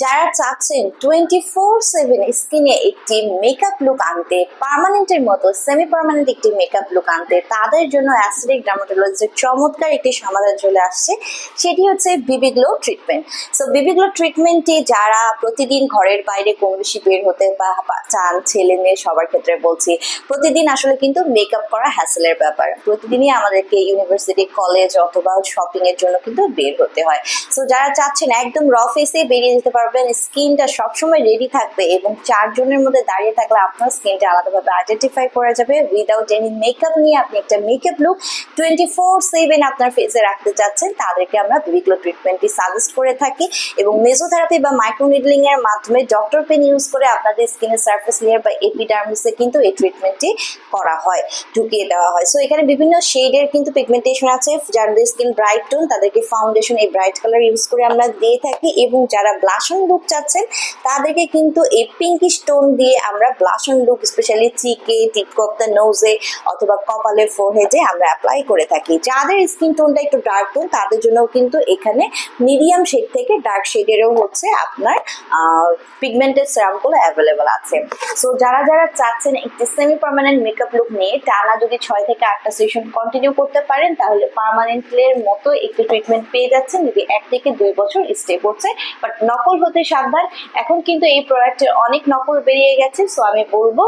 যারা চাচ্ছেন twenty four seven স্কিনে একটি মেকআপ লুক আনতে পার্মানেন্টের মতো সেমি পার্মানেন্ট একটি মেকআপ লুক আনতে, তাদের জন্য অ্যাসিডিক ডার্মাটোলজির চমৎকার একটি সমাধান চলে আসছে। সেটি হচ্ছে BB glow treatment so BB glow ট্রিটমেন্টটি যারা প্রতিদিন ঘরের বাইরে কম বেশি বের হতে বা চান ছেলে মেয়ে সবার ক্ষেত্রে বলছি, প্রতিদিন আসলে কিন্তু মেকআপ করা হ্যাসেলের ব্যাপার। প্রতিদিনই আমাদেরকে ইউনিভার্সিটি কলেজ অথবা শপিং এর জন্য কিন্তু বের হতে হয়। সো যারা চাচ্ছেন একদম র ফেসে বেরিয়ে যেতে পারবেন স্কিনটা সবসময় রেডি থাকবে এবং চারজনের মধ্যে দাঁড়িয়ে থাকলে আপনার স্কিনটা আলাদাভাবে আইডেন্টিফাই করা যাবে। উইদাউট এনি মেকআপ নিয়ে আপনি একটা makeup look twenty four seven আপনার ফেসে রাখতে চাচ্ছেন, তাদেরকে আমরা বিবিগ্লো ট্রিটমেন্টটি সাজেস্ট করে থাকি এবং মেজোথেরাপি বা মাইক্রোনিডলিং এর মাধ্যমে ডক্টর পেন ইউজ করে আপনাদের স্কিনের সার্ফেস লেয়ার বা এপিডার্মিসে কিন্তু এই ট্রিটমেন্টটি করা হয়, ঢুকিয়ে দেওয়া হয়। সো এখানে বিভিন্ন শেডের কিন্তু পিগমেন্টেশন আছে যাদের স্কিন ব্রাইট টোন তাদেরকে ফাউন্ডেশন এই ব্রাইট কালার ইউজ করে আমরা দিয়ে থাকি এবং যারা ব্লাশন লুক চাচ্ছেন, তাদেরকে কিন্তু এই পিঙ্কি স্টোন দিয়ে আমরা ব্লাশন লুক স্পেশালি চিকে টিপ অফ দ্য নোজে অথবা কপালের ফোরহেডে আমরা অ্যাপ্লাই করে থাকি। যাদের স্কিন টোনটা একটু ডার্ক টোন তাদের জন্য কিন্তু এখানে মিডিয়াম শেড থেকে ডার্ক শেডেরও হচ্ছে আপনার পিগমেন্টেড সেরামগুলো অ্যাভেলেবল আছে। সো যারা যারা চাচ্ছেন একটি সেমি পার্মানেন্ট মেকআপ লুক নিয়ে টানা যদি ছয় থেকে আটটা সেশন কন্টিনিউ করতে পারেন, তাহলে পার্মানেন্টের মতো একটি ট্রিটমেন্ট পেয়ে যাচ্ছেন। যদি এক থেকে দুই বছর স্টে করছে বাট নকল হতে সাবধান। এখন কিন্তু এই প্রোডাক্টের অনেক নকল বেরিয়ে গেছে সো আমি বলব,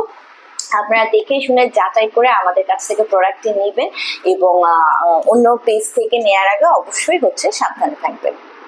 আপনারা দেখে শুনে যাচাই করে আমাদের কাছ থেকে প্রোডাক্টটি নেবেন এবং অন্য পেজ থেকে নেওয়ার আগে অবশ্যই হচ্ছে সাবধানে থাকবেন।